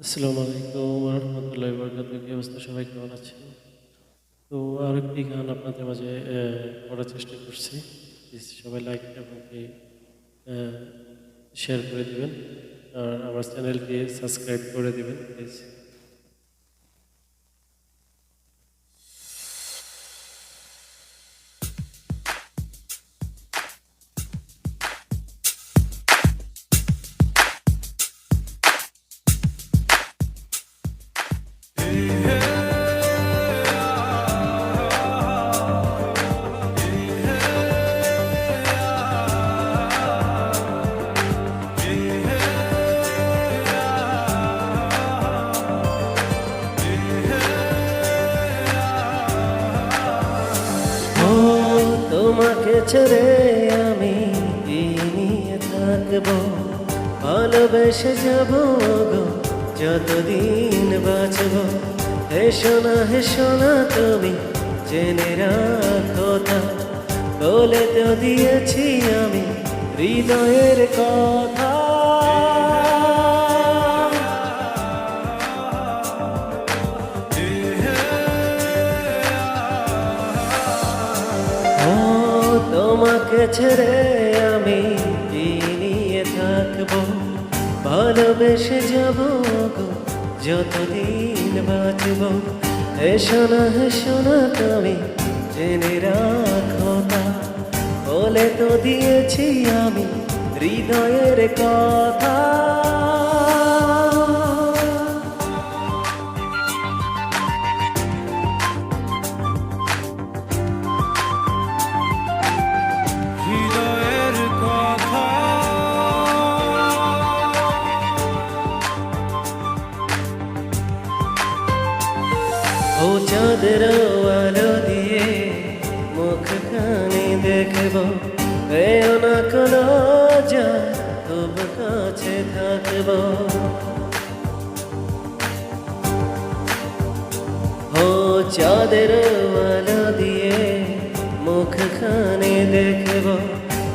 আসসালামু আলাইকুম রহমতুল্লাহ বরকাত কি অবস্থা? সবাই কেমন আছেন? তো আরেকটি গান আপনাদের মাঝে করার চেষ্টা করছি। সবাই লাইক এবং শেয়ার করে দিবেন। আর আমার চ্যানেলটি সাবস্ক্রাইব করে দিবেন প্লিজ ছেড়ে আমি নিয়ে থাকব। ভালোবেসে যাব গো, যতদিন বাঁচব। হে সোনা হে সোনা তুমি, জেনে কথা বলে তো দিয়েছি আমি, হৃদয়ের কথা। তোমাকে ছেড়ে আমি নিয়ে থাকব। ভালোবেসে যাব গো, যতদিন বাঁচব। হে না হেসো শোনা তুমি জেনে রাখো না। বলে তো দিয়েছি আমি হৃদয়ের কথা। ও চাঁদের আলো দিয়ে মুখ খানি দেখব। এও না কোনো যা তবু কাছে থাকব। ও চাঁদের আলো দিয়ে মুখ খানি দেখব।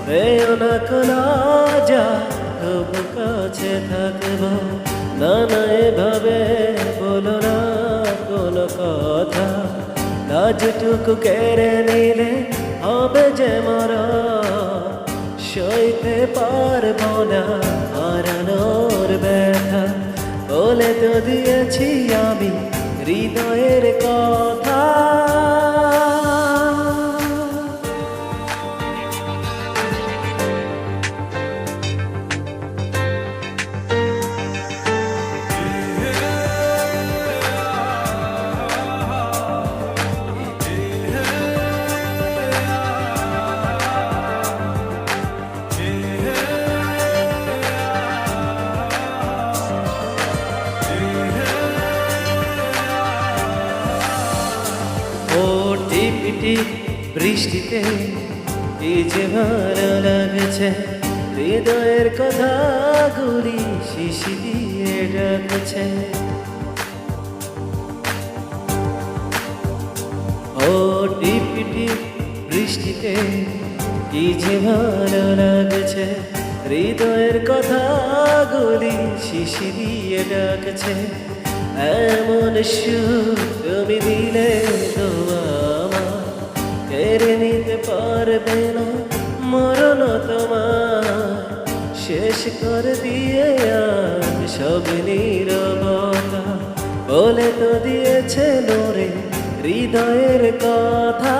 এও না কোনো যা তবু কাছে থাকব। না না, এভাবে বলো না। কোনো কথা। কাজটুকু কেড়ে নিলে হবে যে মর সইতে পারব না হারানোর ব্যথা। বলে তো দিয়েছি আমি হৃদয়ের কথা। টিপ বৃষ্টিতে এই যে ভালো লাগছে, হৃদয়ের কথা গুলি শিশি দিয়ে ডাকছে। ও টিপ টিপ বৃষ্টিতে কি যে ভালো লাগছে, হৃদয়ের কথা গুলি শিশি দিয়ে ডাকছে। এমন সুখ তুমি দিলে তো কেড়ে নিতে পারবে না মরণ তোমার শেষ করে দিয়ে আজ সব নীরবতা। বলে তো দিয়েছে লোরে হৃদয়ের কথা।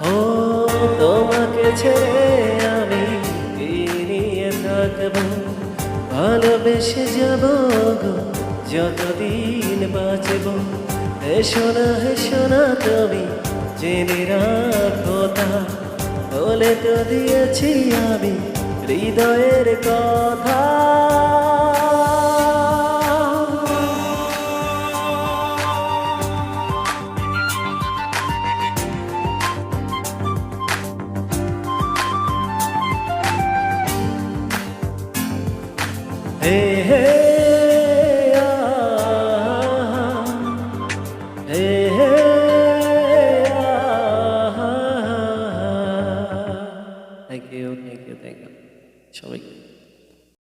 ও, তোমাকে ছেড়ে আমি নিয়ে থাকব? ভালোবেসে যাব গো, যতদিন বাঁচব। হে সোনা হে সোনা তুমি জেনে রাখো তা। বলে তো দিয়েছি আমি হৃদয়ের কথা। है